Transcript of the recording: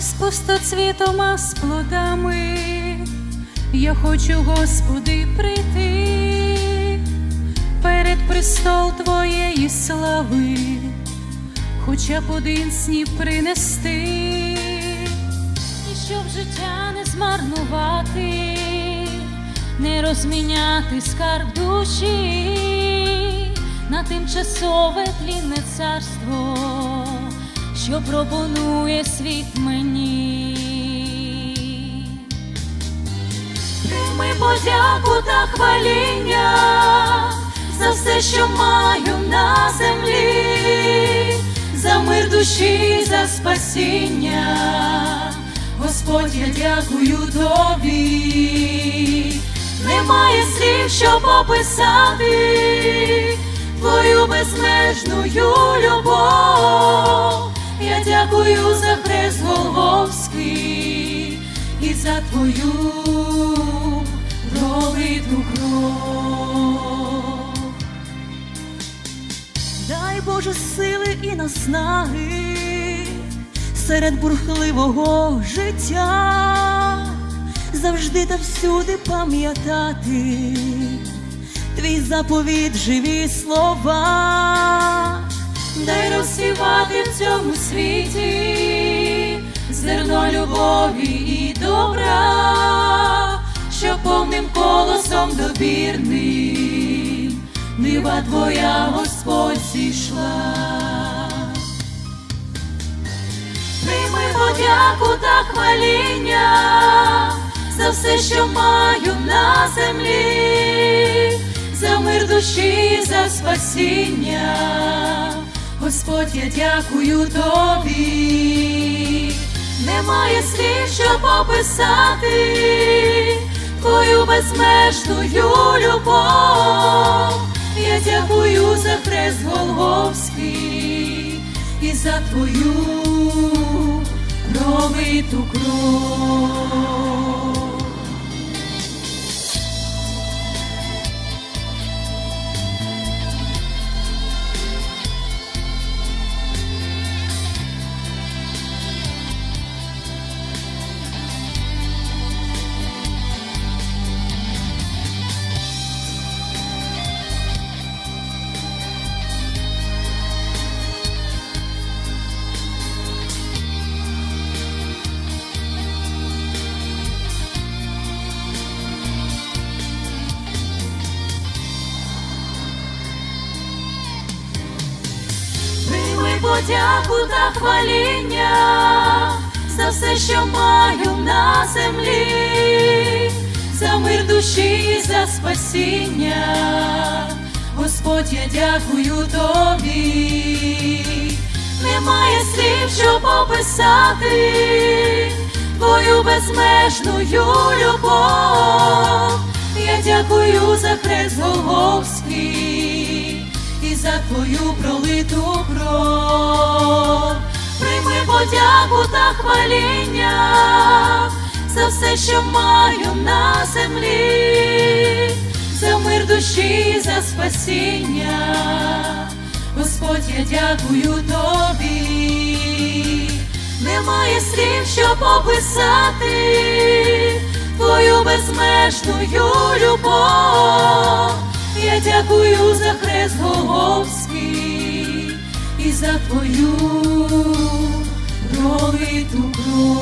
з пустоцвітом, а з плодами. Я хочу, Господи, прийти перед престол Твоєї слави, хоча б один сніп принести, і щоб життя не змарнувати, не розміняти скарб душі на тимчасове тлінне царство, що пропонує світ мені. Прийми подяку та хваління за все, що маю на землі, за мир душі, за спасіння. Господь, я дякую тобі. Немає слів, щоб описати твою безмежною любов. Дякую за хрест Голговський і за твою пролиту кров. Дай Боже сили і наснаги серед бурхливого життя, завжди та всюди пам'ятати твій заповіт, живі слова. Дай розсівати в цьому світі зерно любові і добра, що повним колосом добірним нива твоя Господь зійшла. Прийми подяку та хваління за все, що маю на землі, за мир душі, за спасіння. Господь, я дякую тобі. Немає слів, щоб описати твою безмежною любов. Я дякую за хрест Голговський і за твою пролиту кров. Подяку та хваління за все, що маю на землі, за мир душі, за спасіння. Господь, я дякую тобі. Немає слів, щоб описати твою безмежною любов. Я дякую за хрест Голговський і за твою пролиту Прийми подяку та хваління за все, що маю на землі, за мир душі, за спасіння. Господь, я дякую тобі. Немає слів, щоб описати твою безмежною любов. Я дякую за хрест Голговський і за твою пролиту кров.